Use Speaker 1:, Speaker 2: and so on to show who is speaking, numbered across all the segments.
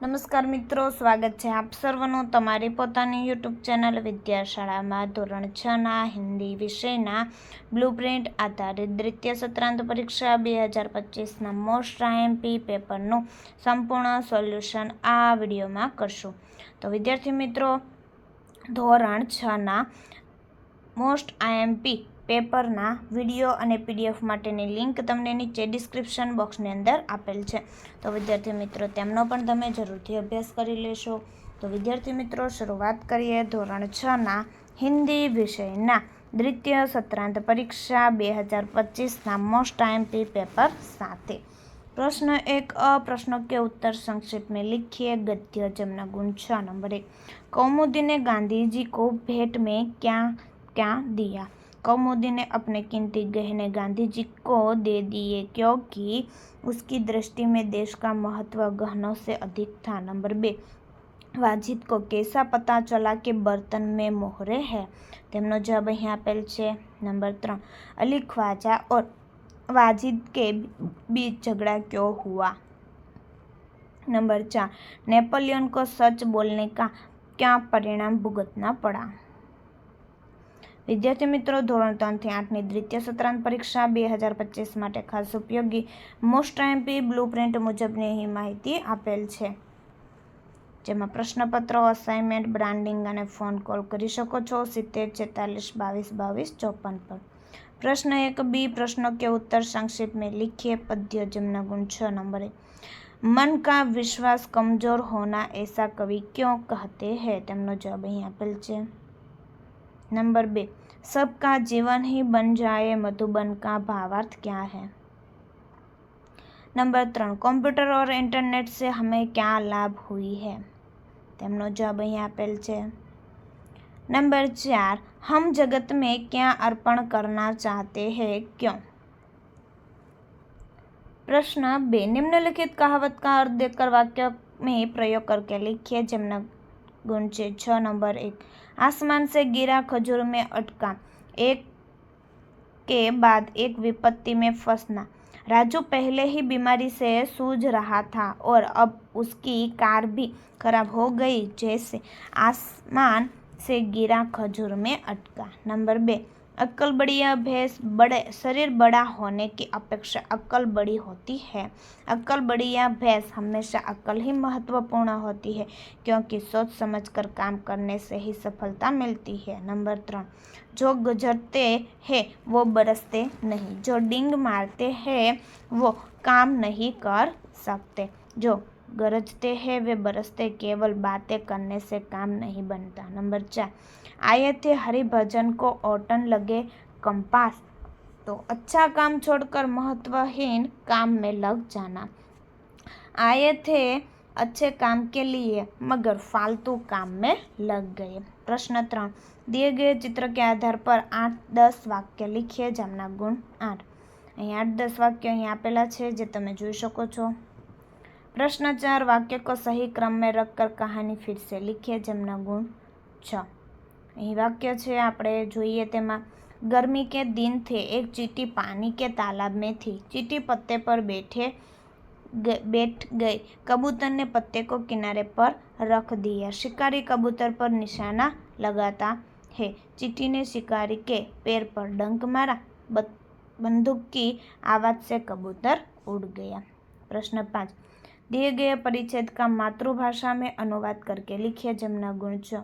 Speaker 1: નમસ્કાર મિત્રો, સ્વાગત છે આપ સર્વનું તમારી પોતાની યુટ્યુબ ચેનલ વિદ્યાશાળામાં. ધોરણ છના હિન્દી વિષયના બ્લુપ્રિન્ટ આધારિત દ્વિતીય સત્રાંત પરીક્ષા બે હજાર પચીસના મોસ્ટ આઈએમપી પેપરનું સંપૂર્ણ સોલ્યુશન આ વિડીયોમાં કરશું. તો વિદ્યાર્થી મિત્રો, ધોરણ છના મોસ્ટ આઈએમપી પેપરના વિડીયો અને પીડીએફ માટેની લિંક તમને નીચે ડિસ્ક્રિપ્શન બોક્સની અંદર આપેલ છે તો વિદ્યાર્થી મિત્રો તેમનો પણ તમે જરૂરથી અભ્યાસ કરી લેશો તો વિદ્યાર્થી મિત્રો શરૂઆત કરીએ ધોરણ છના હિન્દી વિષયના દ્વિતીય સત્રાંત પરીક્ષા બે હજાર પચીસના મોસ્ટ આઈએમપી પેપર સાથે प्रश्न एक अ प्रश्नों के उत्तर संक्षिप्त में लिखिए गद्य जमुना गुण छ नंबर एक कौमुदी ने गांधी जी को भेंट में क्या क्या दिया कौमुदी ने अपने कीमती गहने गांधी जी को दे दिए क्योंकि उसकी दृष्टि में देश का महत्व गहनों से अधिक था नंबर बे वाजिद को कैसा पता चला कि बर्तन में मोहरे है તેમનો જવાબ અહીં આપેલ છે નંબર ત્રણ અલી ખ્વાજા ઓર वाजिद के बीच झगड़ा क्यों हुआ नंबर चार नेपोलियन को सच बोलने का क्या परिणाम भुगतना पड़ा વિદ્યાર્થી મિત્રો ધોરણ ત્રણથી આઠની દ્વિતીય સત્રાંત પરીક્ષા બે હજાર પચીસ માટે ખાસ ઉપયોગી મોસ્ટ એમપી બ્લુ પ્રિન્ટ મુજબની અહીં માહિતી આપેલ છે જેમાં પ્રશ્નપત્રો અસાઇનમેન્ટ બ્રાન્ડિંગ અને ફોન કોલ કરી શકો છો સિત્તેર છેતાલીસ બાવીસ બાવીસ ચોપન પર प्रश्न एक बी प्रश्नों के उत्तर संक्षिप्त में लिखिए पद्य जमुना गुण छ नंबर एक मन का विश्वास कमजोर होना ऐसा कवि क्यों कहते हैं તેમનો જવાબ અહીં આપેલ છે नंबर बे सबका जीवन ही बन जाए मधुबन का भावार्थ क्या है नंबर ત્રણ કોમ્પ્યુટર और इंटरनेट से हमें क्या लाभ हुई है તેમનો જવાબ અહીં આપેલ છે नंबर चार हम जगत में क्या अर्पण करना चाहते हैं क्यों प्रश्न बे निम्नलिखित कहावत का अर्थ देकर वाक्य में प्रयोग करके लिखिए जमना गुण है छ नंबर एक आसमान से गिरा खजूर में अटका एक के बाद एक विपत्ति में फंसना राजू पहले ही बीमारी से सूझ रहा था और अब उसकी कार भी खराब हो गई जैसे आसमान से गिरा खजूर में अटका नंबर बे अक्ल बड़ी या भैंस बड़े, शरीर बड़ा होने की अपेक्षा अक्ल बड़ी होती है। अक्ल बड़ी या भैंस हमेशा अक्ल ही महत्वपूर्ण होती है, क्योंकि सोच समझकर काम करने से ही सफलता मिलती है। नंबर त्रण जो गुजरते हैं वो बरसते नहीं, जो डिंग मारते हैं वो काम नहीं कर सकते, जो गरजते हैं वे बरसते केवल बातें करने से काम नहीं बनता नंबर चार आए थे हरिभजन को ओटन लगे कंपास तो अच्छा काम छोड़कर महत्वहीन काम में लग जाना आए थे अच्छे काम के लिए मगर फालतू काम में लग गए प्रश्न ત્રણ दिए गए चित्र के आधार पर આઠ દસ વાક્ય લીખીએ જેમના ગુણ આઠ અહીં આઠ દસ વાક્યો અહીં આપેલા છે જે તમે જોઈ શકો છો प्रश्न चार वाक्य को सही क्रम में रखकर कहानी फिर से लिखिए जमना गुण छ અહીં વાક્ય છે આપણે જોઈએ તેમાં गर्मी के दिन थे एक चीटी पानी के तालाब में थी चीटी पत्ते पर बैठे बैठ गई कबूतर ने पत्ते को किनारे पर रख दिया शिकारी कबूतर पर निशाना लगाता है चीटी ने शिकारी के पैर पर डंक मारा बंदूक की आवाज़ से कबूतर उड़ गया प्रश्न पाँच दिए गए परिच्छेद का मातृभाषा में अनुवाद करके लिखिए जमना ગુણ છ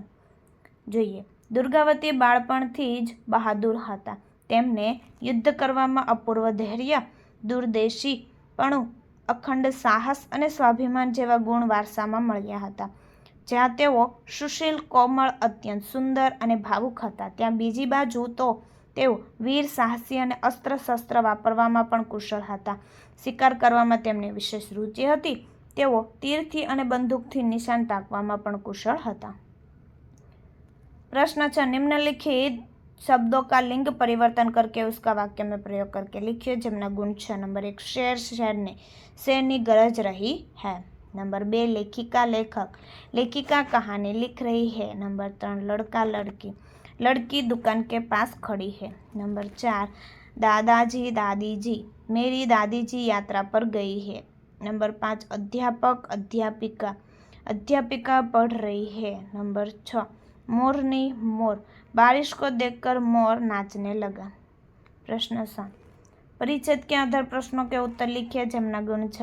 Speaker 1: જોઈએ દુર્ગાવતી બાળપણથી જ બહાદુર હતા તેમને યુદ્ધ કરવામાં અપૂર્વ ધૈર્ય દૂરદેશીપણું અખંડ સાહસ અને સ્વાભિમાન જેવા ગુણ વારસામાં મળ્યા હતા જ્યાં તેઓ સુશીલ કોમળ અત્યંત સુંદર અને ભાવુક હતા ત્યાં બીજી બાજુ તો તેઓ વીર સાહસી અને અસ્ત્ર શસ્ત્ર વાપરવામાં પણ કુશળ હતા શિકાર કરવામાં તેમને વિશેષ રુચિ હતી તેઓ તીરથી અને બંદૂકથી નિશાન તાકવામાં પણ કુશળ હતા. પ્રશ્ન છે, નિમ્નલિખિત શબ્દો કા લિંગ પરિવર્તન કરકે ઉસકા વાક્ય મેં પ્રયોગ કરકે લિખ્યો જેમના ગુણ છે, નંબર એક, શેર, શેરને, શેરની ગરજ રહી હૈ. નંબર બે, લેખિકા, લેખક. લેખિકા કહાની લિખ રહી હૈ. નંબર ત્રણ, લડકા, લડકી. લડકી દુકાન કે પાસ ખડી હૈ. નંબર ચાર, દાદાજી, દાદીજી. મેરી દાદીજી યાત્રા પર ગઈ હૈ. नंबर पाँच अध्यापक अध्यापिका अध्यापिका पढ़ रही है नंबर छ मोरनी मोर बारिश को देखकर मोर नाचने लगा પ્રશ્ન સાત પરિચ્છેદ કે આધાર પ્રશ્નો કે ઉત્તર લીખીએ જેમના ગુણ છ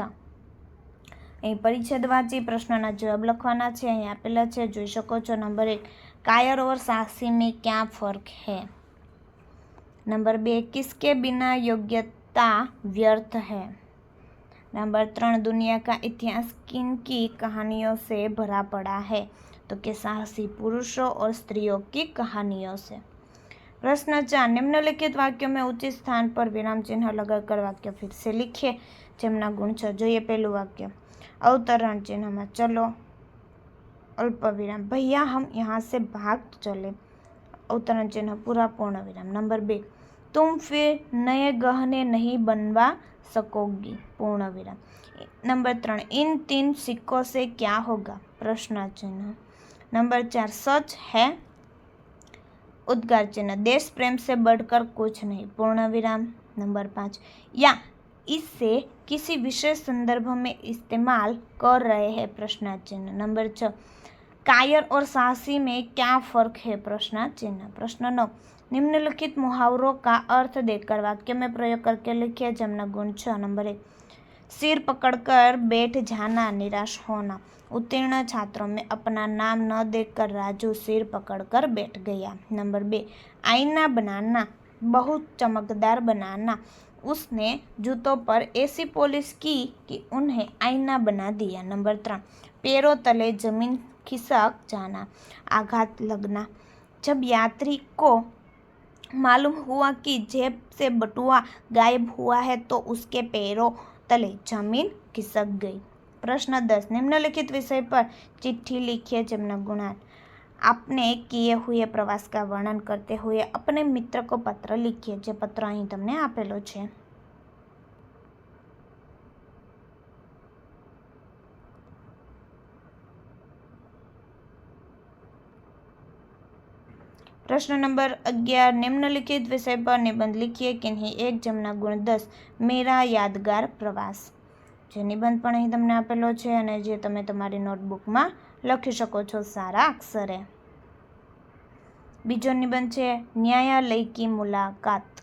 Speaker 1: અહીં પરિચ્છેદ વાંચી પ્રશ્નના જવાબ લખવાના છે અહીં આપેલા છે જોઈ શકો છો નંબર એક कायर और साहसी में क्या फ़र्क है नंबर बे किसके बिना योग्यता व्यर्थ है नंबर ત્રણ दुनिया का इतिहास किन की कहानियों से भरा पड़ा है तो कि साहसी पुरुषों और स्त्रियों की कहानियों से प्रश्न चार निम्नलिखित वाक्यों में उचित स्थान पर विराम चिन्ह लगाकर वाक्य फिर से लिखिए જેમના ગુણ છ જોઈએ પહેલું વાક્ય अवतरण चिन्ह में चलो अल्प विराम भैया हम यहाँ से भाग चले अवतरण चिन्ह पूरा पूर्ण विराम नंबर बे तुम फिर नए गहने नहीं बनवा सकोगी। पूर्ण विराम। नंबर त्रण इन तीन सिक्कों से क्या होगा? प्रश्न चिन्ह। नंबर चार, सच है? उद्गार चिन्ह। देश प्रेम से बढ़कर कुछ नहीं। पूर्ण विराम। नंबर पाँच, या इससे किसी विशेष संदर्भ में इस्तेमाल कर रहे हैं? प्रश्न चिन्ह। नंबर छ कायर और साहसी में क्या फ़र्क है? प्रश्न चिन्ह। प्रश्न नौ, निम्नलिखित मुहावरों का अर्थ देकर वाक्य में प्रयोग करके लिखिए जमना गुण छ। नंबर एक, सिर पकड़कर बैठ जाना, निराश होना। उत्तीर्ण छात्रों में अपना नाम न देखकर राजू सिर पकड़कर बैठ गया। नंबर बे, आईना बनाना, बहुत चमकदार बनाना। उसने जूतों पर ऐसी पॉलिश की कि उन्हें आईना बना दिया। नंबर तीन, पैरों तले ज़मीन खिसक जाना, आघात लगना। जब यात्री को मालूम हुआ कि जेब से बटुआ गायब हुआ है तो उसके पैरों तले ज़मीन खिसक गई। प्रश्न दस, निम्नलिखित विषय पर चिट्ठी लिखिए जमना गुणान आपने किए हुए प्रवास का वर्णन करते हुए अपने मित्र को पत्र लिखिए જે પત્ર અહીં તમને આપેલો છે प्रश्न नंबर अगियार निम्नलिखित विषय पर निबंध लिखिए कि नहीं एक जमना गुण दस मेरा યાદગાર પ્રવાસ જે નિબંધ પણ અહીં તમને આપેલો છે અને જે તમે તમારી નોટબુકમાં લખી શકો છો સારા અક્ષરે. બીજો નિબંધ છે, ન્યાયાલય કી મુલાકાત.